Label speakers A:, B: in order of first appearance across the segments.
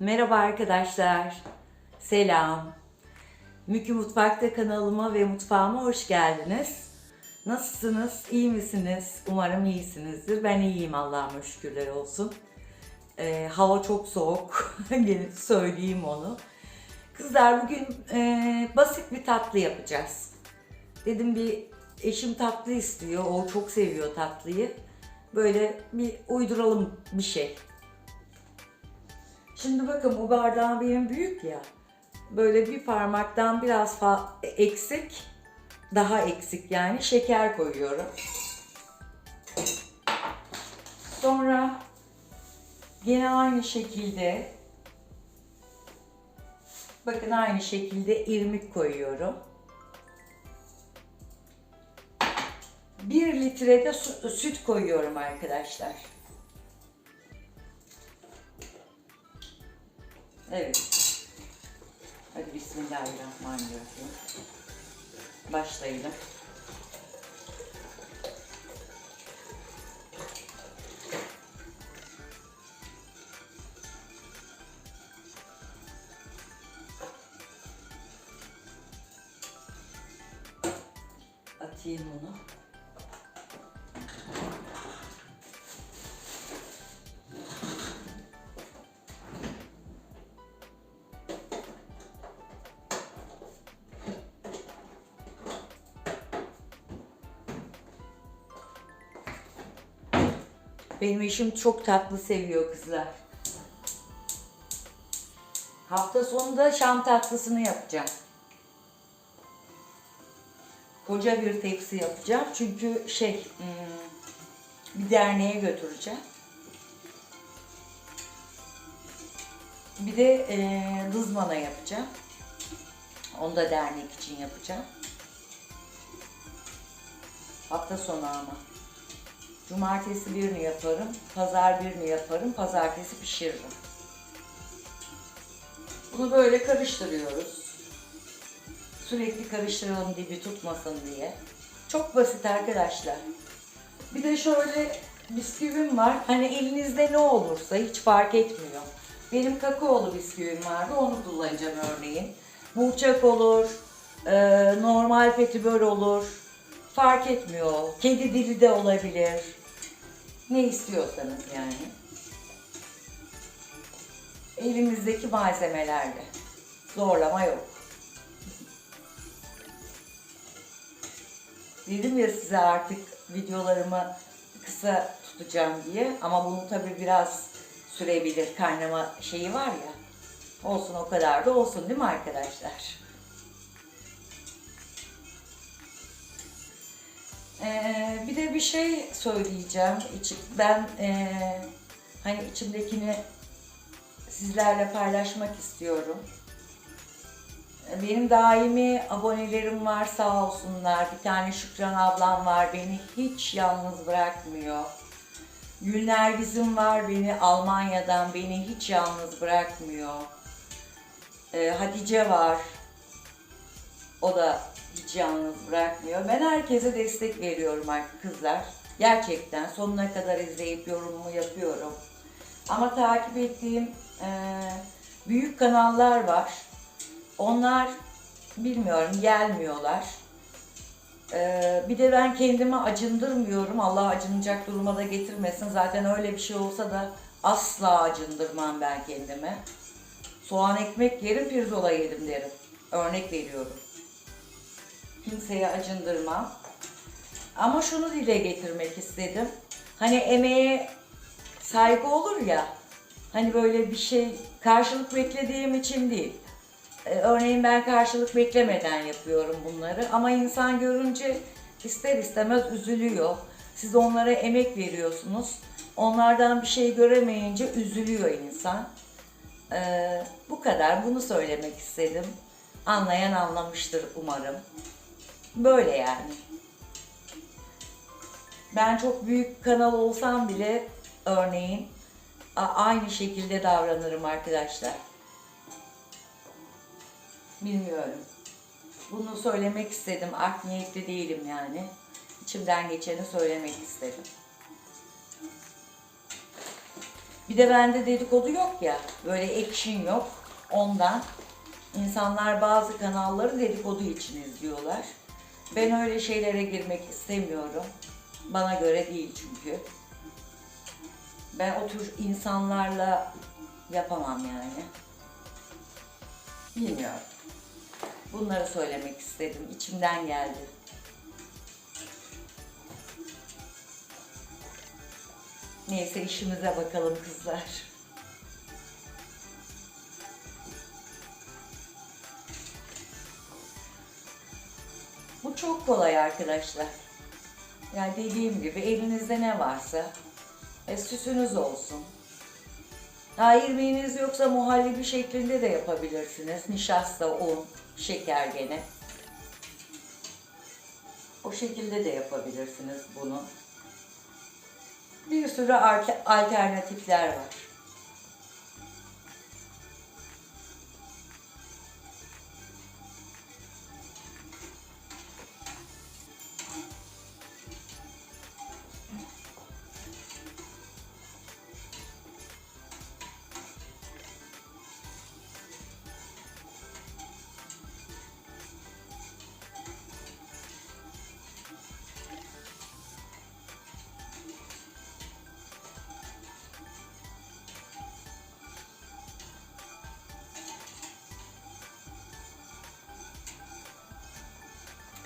A: Merhaba arkadaşlar. Selam. Mükü Mutfak'ta kanalıma ve mutfağıma hoş geldiniz. Nasılsınız? İyi misiniz? Umarım iyisinizdir. Ben iyiyim Allah'ıma şükürler olsun. Ee, hava çok soğuk. Söyleyeyim onu. Kızlar bugün e, basit bir tatlı yapacağız. Dedim bir eşim tatlı istiyor. O çok seviyor tatlıyı. Böyle bir uyduralım bir şey. Şimdi bakın bu bardağım benim büyük ya. Böyle bir parmaktan biraz eksik, daha eksik yani şeker koyuyorum. Sonra yine aynı şekilde bakın aynı şekilde irmik koyuyorum. 1 litre de süt koyuyorum arkadaşlar. Evet. Hadi Bismillahirrahmanirrahim. Başlayalım. Benim eşim çok tatlı seviyor kızlar. Hafta sonunda şam tatlısını yapacağım. Koca bir tepsi yapacağım. Çünkü şey hmm, bir derneğe götüreceğim. Bir de e, Lızman'a yapacağım. Onu da dernek için yapacağım. Hafta sonu ama. Cumartesi birini yaparım, pazar birini yaparım, pazartesi pişiririm. Bunu böyle karıştırıyoruz. Sürekli karıştıralım dibi tutmasın diye. Çok basit arkadaşlar. Bir de şöyle bisküvim var. Hani elinizde ne olursa hiç fark etmiyor. Benim kakaolu bisküvim vardı. Onu kullanacağım örneğin. Burçak olur, e, normal petibör olur. Fark etmiyor. Kedi dili de olabilir. Ne istiyorsanız yani. Elimizdeki malzemelerle. Zorlama yok. Dedim ya size artık videolarımı kısa tutacağım diye. Ama bunu tabii biraz sürebilir. Kaynama şeyi var ya. Olsun o kadar da olsun değil mi arkadaşlar? Ee, bir de bir şey söyleyeceğim. İçi, ben ee, hani içimdekini sizlerle paylaşmak istiyorum. Benim daimi abonelerim var sağ olsunlar. Bir tane Şükran ablam var beni hiç yalnız bırakmıyor. Gülner bizim var beni Almanya'dan beni hiç yalnız bırakmıyor. Ee, Hatice var. O da hiç yalnız bırakmıyor. Ben herkese destek veriyorum artık kızlar. Gerçekten sonuna kadar izleyip yorumumu yapıyorum. Ama takip ettiğim e, büyük kanallar var. Onlar bilmiyorum gelmiyorlar. E, bir de ben kendimi acındırmıyorum. Allah acınacak duruma da getirmesin. Zaten öyle bir şey olsa da asla acındırmam ben kendimi. Soğan ekmek yerim, pirzola yedim derim. Örnek veriyorum kimseye acındırmam. Ama şunu dile getirmek istedim. Hani emeğe saygı olur ya. Hani böyle bir şey karşılık beklediğim için değil. Ee, örneğin ben karşılık beklemeden yapıyorum bunları. Ama insan görünce ister istemez üzülüyor. Siz onlara emek veriyorsunuz. Onlardan bir şey göremeyince üzülüyor insan. Ee, bu kadar. Bunu söylemek istedim. Anlayan anlamıştır umarım. Böyle yani. Ben çok büyük kanal olsam bile örneğin aynı şekilde davranırım arkadaşlar. Bilmiyorum. Bunu söylemek istedim. Art niyetli değilim yani. İçimden geçeni söylemek istedim. Bir de bende dedikodu yok ya. Böyle action yok. Ondan insanlar bazı kanalları dedikodu için izliyorlar. Ben öyle şeylere girmek istemiyorum. Bana göre değil çünkü. Ben o tür insanlarla yapamam yani. Bilmiyorum. Bunları söylemek istedim. İçimden geldi. Neyse işimize bakalım kızlar. Çok kolay arkadaşlar. Yani dediğim gibi elinizde ne varsa e, süsünüz olsun. Ha irmiğiniz yoksa muhallebi şeklinde de yapabilirsiniz. Nişasta, un, şeker gene. O şekilde de yapabilirsiniz bunu. Bir sürü alternatifler var.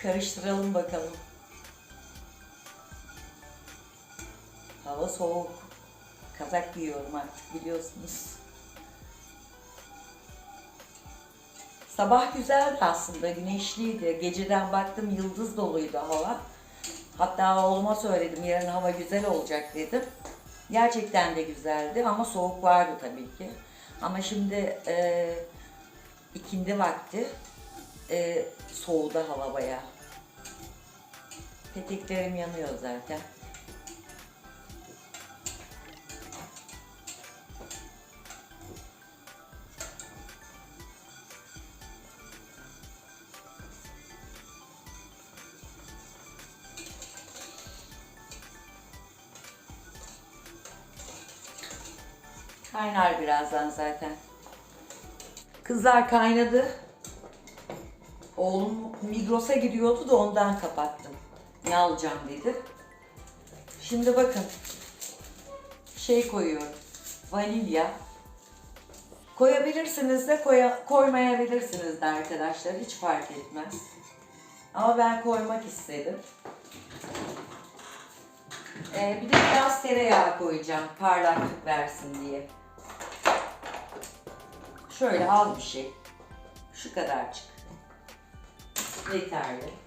A: Karıştıralım bakalım. Hava soğuk. Kazak giyiyorum artık biliyorsunuz. Sabah güzeldi aslında, güneşliydi. Geceden baktım yıldız doluydu hava. Hatta oğluma söyledim yarın hava güzel olacak dedim. Gerçekten de güzeldi ama soğuk vardı tabii ki. Ama şimdi e, ikindi vakti e, soğudu hava bayağı. Peteklerim yanıyor zaten. Kaynar birazdan zaten. Kızlar kaynadı. Oğlum Migros'a gidiyordu da ondan kapattım. Ne alacağım dedi. Şimdi bakın. Şey koyuyorum. Vanilya. Koyabilirsiniz de koya, koymayabilirsiniz de arkadaşlar. Hiç fark etmez. Ama ben koymak istedim. Ee, bir de biraz tereyağı koyacağım. Parlaklık versin diye. Şöyle al bir şey. Şu kadarcık. Yeterli.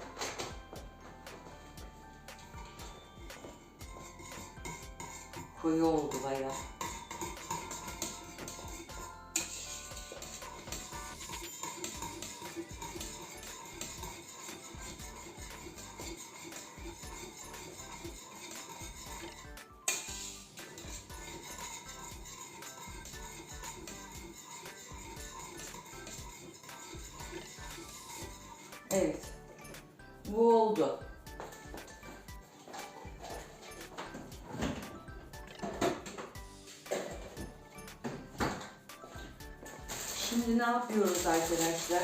A: Koyu oldu bayağı. Evet. Bu oldu. Şimdi ne yapıyoruz arkadaşlar?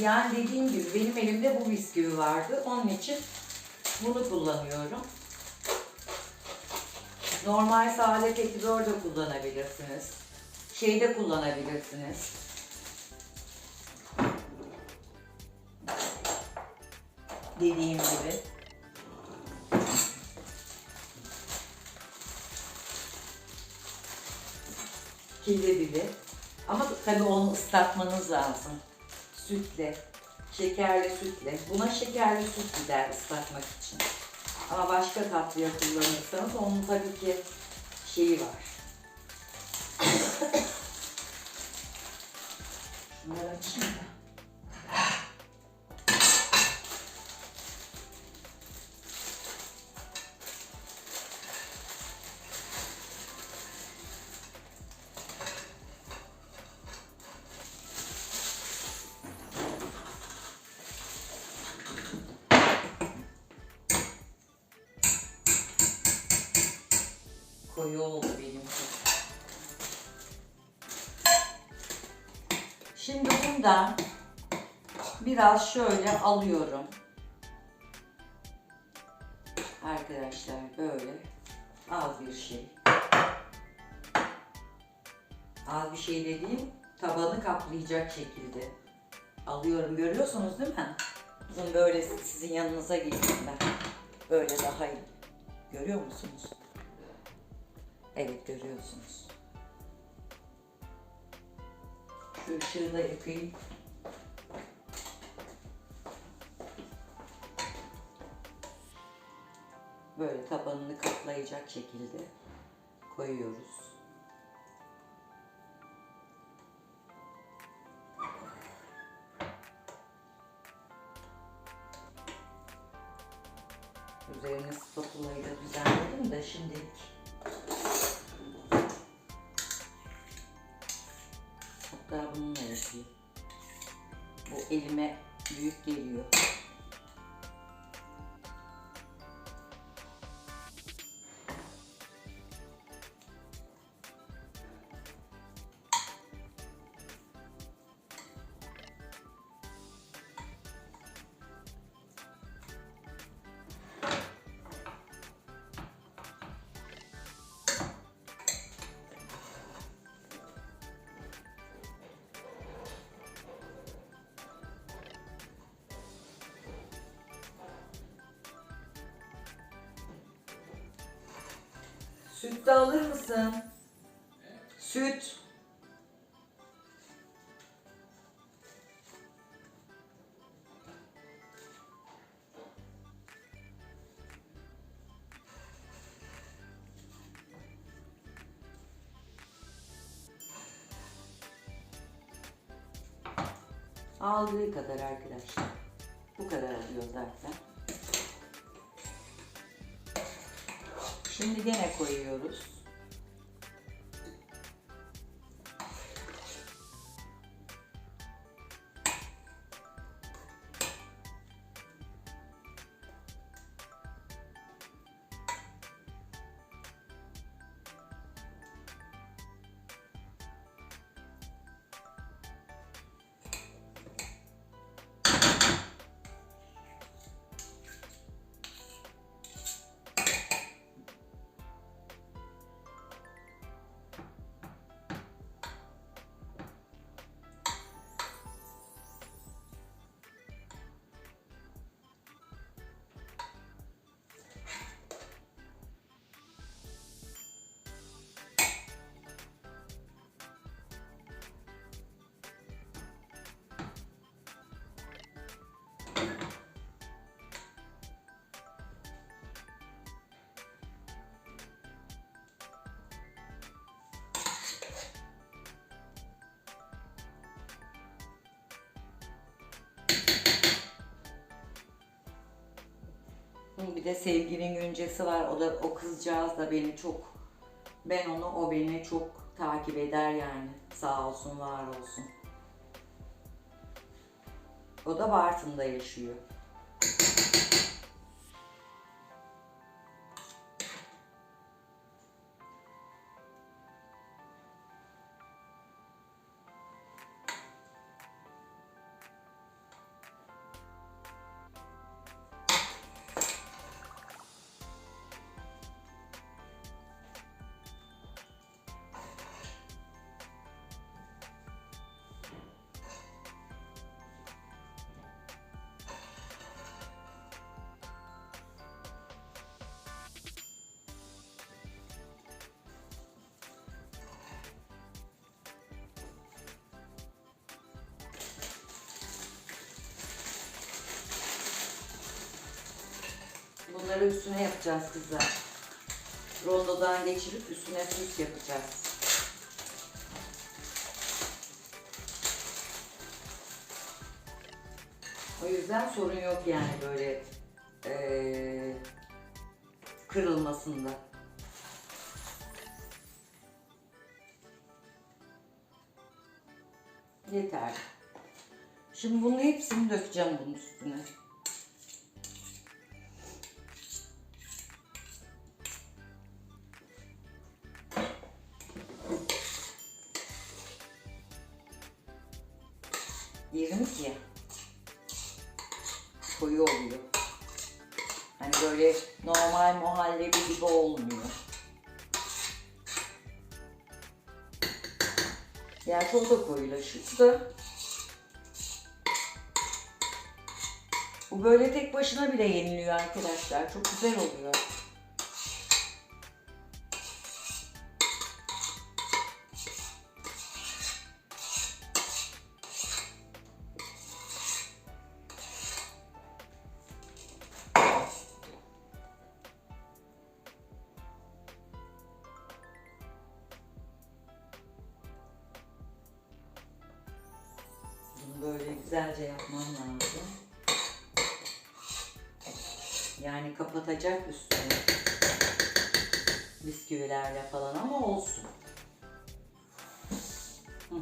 A: Yani dediğim gibi benim elimde bu bisküvi vardı. Onun için bunu kullanıyorum. Normal sade petibör de kullanabilirsiniz. Şey de kullanabilirsiniz. Dediğim gibi. Kirli Ama tabii onu ıslatmanız lazım. Sütle, şekerli sütle. Buna şekerli süt gider ıslatmak için. Ama başka tatlıya kullanırsanız onun tabii ki şeyi var. Şunları açayım da. Bundan biraz şöyle alıyorum. Arkadaşlar böyle az bir şey. Az bir şey dediğim tabanı kaplayacak şekilde alıyorum. Görüyorsunuz değil mi? Bunun böyle sizin yanınıza geleyim ben. Böyle daha iyi. Görüyor musunuz? Evet görüyorsunuz. Şu ışığı da yakayım. Böyle tabanını kaplayacak şekilde koyuyoruz. Hatta bununla yapayım. Bu elime büyük geliyor. De alır mısın? Süt. Aldığı kadar arkadaşlar. Bu kadar alıyor zaten. Şimdi gene koyuyoruz. Bir de sevginin güncesi var. O da o kızcağız da beni çok ben onu o beni çok takip eder yani. Sağ olsun, var olsun. O da Bartın'da yaşıyor. Bunları üstüne yapacağız kızlar. Rondodan geçirip üstüne süs yapacağız. O yüzden sorun yok yani böyle eee, kırılmasında. Yeter. Şimdi bunun hepsini dökeceğim bunun üstüne. Gerçi o da koyulaşıyor da. Bu böyle tek başına bile yeniliyor arkadaşlar. Çok güzel oluyor. Yani kapatacak üstünü. Bisküvilerle falan ama olsun. Hı.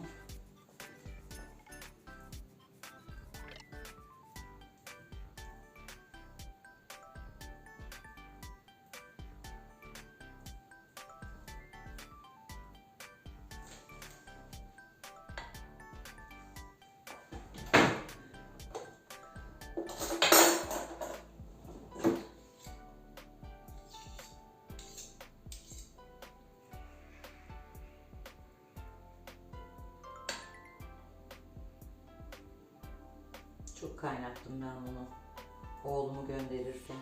A: Çok kaynattım ben bunu. Oğlumu gönderirken.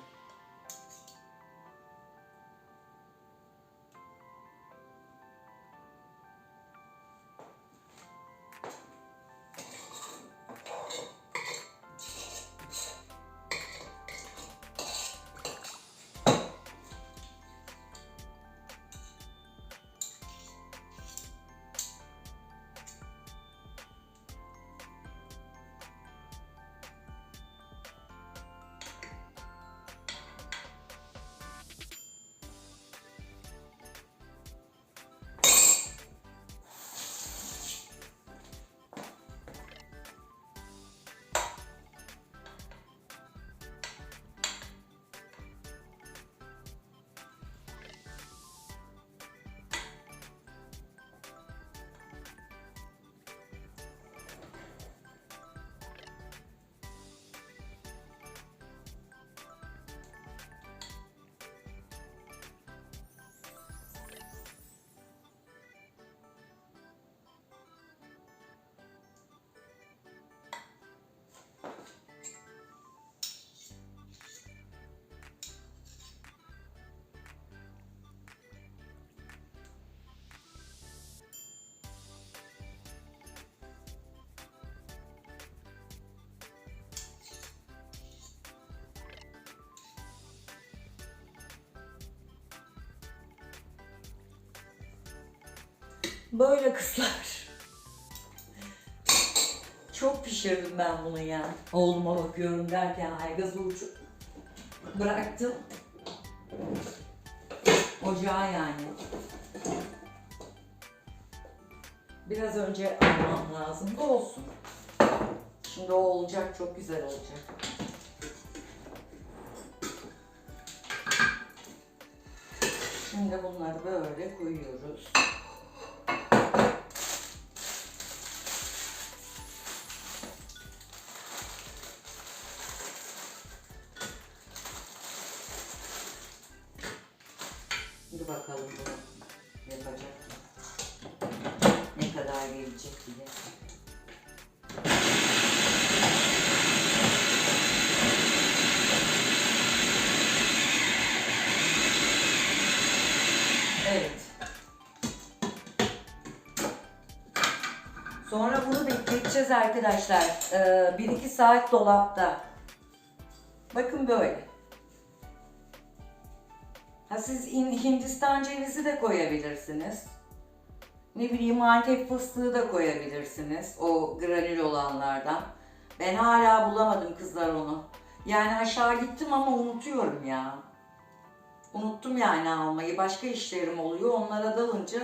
A: Böyle kızlar. Çok pişirdim ben bunu ya. Oğluma bakıyorum derken aygazı uçu bıraktım. Ocağa yani. Biraz önce almam lazım da olsun. Şimdi o olacak, çok güzel olacak. Şimdi bunları böyle koyuyoruz. Bekleteceğiz arkadaşlar. Ee, 1-2 saat dolapta. Bakın böyle. Ha siz in- Hindistan cevizi de koyabilirsiniz. Ne bileyim Antep fıstığı da koyabilirsiniz. O granül olanlardan. Ben hala bulamadım kızlar onu. Yani aşağı gittim ama unutuyorum ya. Unuttum yani almayı. Başka işlerim oluyor. Onlara dalınca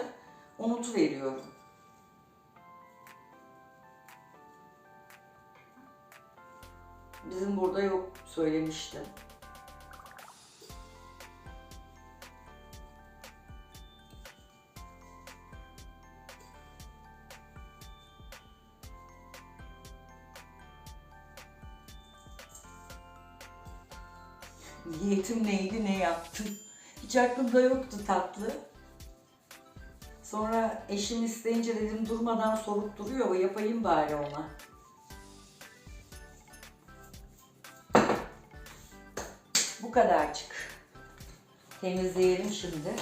A: unutuveriyorum. Bizim burada yok söylemişti. Niyetim neydi, ne yaptım? Hiç aklımda yoktu tatlı. Sonra eşim isteyince dedim durmadan sorup duruyor, yapayım bari ona. Kadarcık. Temizleyelim şimdi.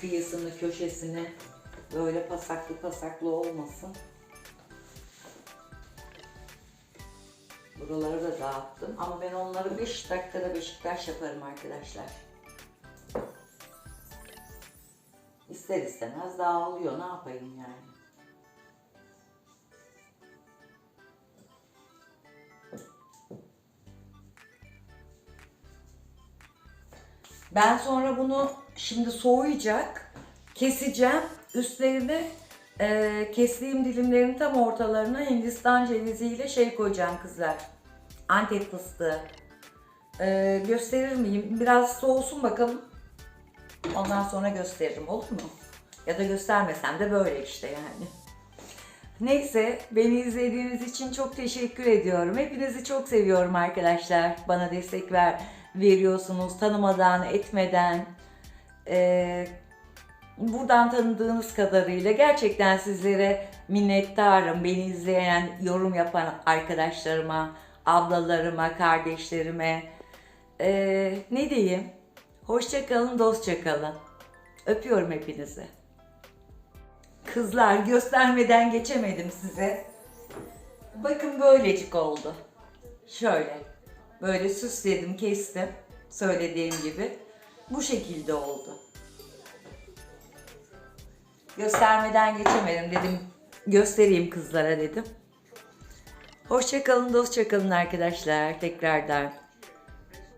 A: Kıyısını, köşesini böyle pasaklı pasaklı olmasın. Buraları da dağıttım ama ben onları 5 dakikada Beşiktaş yaparım arkadaşlar. İster istemez dağılıyor ne yapayım Ben sonra bunu şimdi soğuyacak, keseceğim. Üstlerine e, kestiğim dilimlerin tam ortalarına Hindistan ceviziyle şey koyacağım kızlar. Antep fıstığı. E, gösterir miyim? Biraz soğusun bakalım. Ondan sonra gösteririm olur mu? Ya da göstermesem de böyle işte yani. Neyse beni izlediğiniz için çok teşekkür ediyorum. Hepinizi çok seviyorum arkadaşlar. Bana destek ver veriyorsunuz tanımadan etmeden. Ee, buradan tanıdığınız kadarıyla gerçekten sizlere minnettarım. Beni izleyen, yorum yapan arkadaşlarıma, ablalarıma, kardeşlerime. Ee, ne diyeyim? Hoşça kalın, dostça kalın. Öpüyorum hepinizi. Kızlar göstermeden geçemedim size. Bakın böylecik oldu. Şöyle. Böyle süsledim, kestim. Söylediğim gibi. Bu şekilde oldu. Göstermeden geçemedim dedim. Göstereyim kızlara dedim. Hoşça kalın, dostça kalın arkadaşlar. Tekrardan.